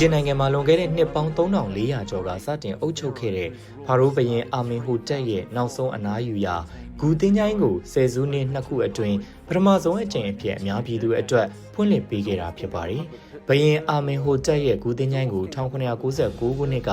ဂျစ်နိုင်ငံမှာလွန်ခဲ့တဲ့နှစ်ပေါင်း3400ကျော်ကစတင်အုပ်ချုပ်ခဲ့တဲ့ဖာရိုးဘရင်အာမင်ဟိုတက်ရဲ့နောက်ဆုံးအနားယူရာဂူတင်းချိုင်းကိုဆယ်စုနှစ်နှစ်ခုအတွင်းပထမဆုံးအကြိမ်အဖြစ်အများပြည်သူအတွက်ဖွင့်လှစ်ပေးခဲ့တာဖြစ်ပါတယ်။ဘရင်အာမင်ဟိုတက်ရဲ့ဂူတင်းချိုင်းကို1996ခုနှစ်က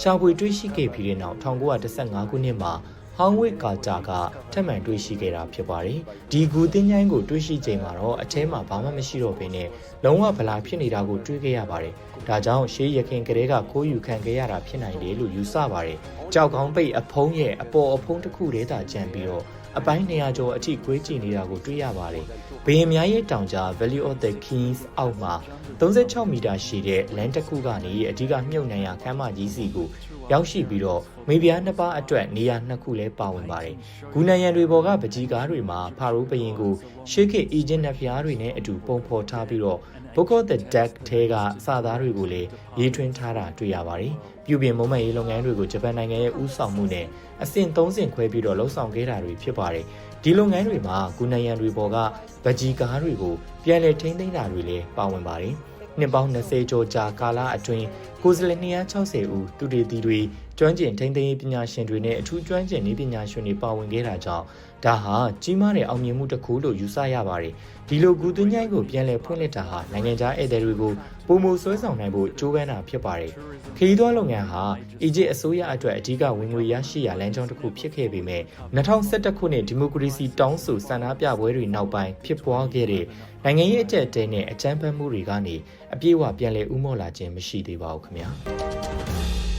ရှာဖွေတွေ့ရှိခဲ့ပြီးတဲ့နောက်1915ခုနှစ်မှာ ဟောင်းဝစ်ကာတာကထပ်မံတွေ့ရှိခဲ့တာဖြစ်ပါတယ်။ဒီဂူတင်းချိုင်းကိုတွေ့ရှိချိန်မှာတော့အထဲမှာဘာမှမရှိတော့ဘဲနဲ့လုံးဝဗလာဖြစ်နေတာကိုတွေ့ခဲ့ရပါတယ်။ဒါကြောင့်ရှေးရခင်ကလေးကခိုးယူခံခဲ့ရတာဖြစ်နိုင်တယ်လို့ယူဆပါတယ်။ကြောက်ကောင်းပိတ်အဖုံးရဲ့အပေါ်အဖုံးတစ်ခုတည်းသာကျန်ပြီးတော့အပိုင်း200ကျော်အထိခွေးကြည့်နေတာကိုတွေ့ရပါတယ်။ဘရင်များရဲ့တောင်ကြား Valley of the Kings အောက်မှာ36မီတာရှည်တဲ့လမ်းတစ်ခုကနေအဓိကမြုပ်နှံရခမ်းမကြီးစီကို ရောက်ရှိပြီးတော့မေပြားနှစ်ပါးအတွက်နေရာနှစ်ခုလည်းပါဝင်ပါတယ်။ဂူနန်ရန်တွေပေါ်ကပကြီးကားတွေမှာဖာရိုးဘရင်ကိုရှေးခေတ်အီဂျစ်နတ်ဖျားတွေနဲ့အတူပုံဖော်ထားပြီးတော့ Book of the Dead ထဲကစာသားတွေကိုလည်းရေးထွင်းထားတာတွေ့ရပါတယ်။ပြုပြင်မုံမဲ့ရေးလုပ်ငန်းတွေကိုဂျပန်နိုင်ငံရဲ့ဦးဆောင်မှုနဲ့အဆင့်၃ဆင့်ခွဲပြီးတော့လှုပ်ဆောင်ခဲ့တာတွေဖြစ်ပါတယ်။ဒီလုပ်ငန်းတွေမှာဂူနန်ရန်တွေပေါ်ကဗကြီးကားတွေကိုပြန်လည်ထိန်းသိမ်းတာတွေလည်းပါဝင်ပါတယ်။နှစ်ပေါင်း20ကျော်ကြာကာလအတွင်း ကိုယ်စားလှယ်260ဦးသူတေသီတွေကျွမ်းကျင်ထိန်းသိမ်းရေးပညာရှင်တွေနဲ့အထူးကျွမ်းကျင်နည်းပညာရှင်တွေပါဝင်ခဲ့တာကြောင့်ဒါဟာကြီးမားတဲ့အောင်မြင်မှုတစ်ခုလို့ယူဆရပါတယ်ဒီလိုဂူသွင်းချိုင်းကိုပြန်လည်ဖွင့်လှစ်တာဟာနိုင်ငံခြားဧည့်သည်တွေကိုပုံမဆွဲဆောင်နိုင်ဖို့ကြိုးပမ်းတာဖြစ်ပါတယ်ခရီးသွားလုပ်ငန်းဟာအီဂျစ်အစိုးရအတွက်အဓိကဝင်ငွေရရှိရာလမ်းကြောင်းတစ်ခုဖြစ်ခဲ့ပေမဲ့2011ခုနှစ်ဒီမိုကရေစီတောင်းဆိုဆန္ဒပြပွဲတွေနောက်ပိုင်းဖြစ်ပွားခဲ့တဲ့နိုင်ငံရေးအကြက်တဲနဲ့အကြမ်းဖက်မှုတွေကနေအပြည့်အဝပြန်လည်ဥမော့လာခြင်းမရှိသေးပါဘူးခင်怎么样？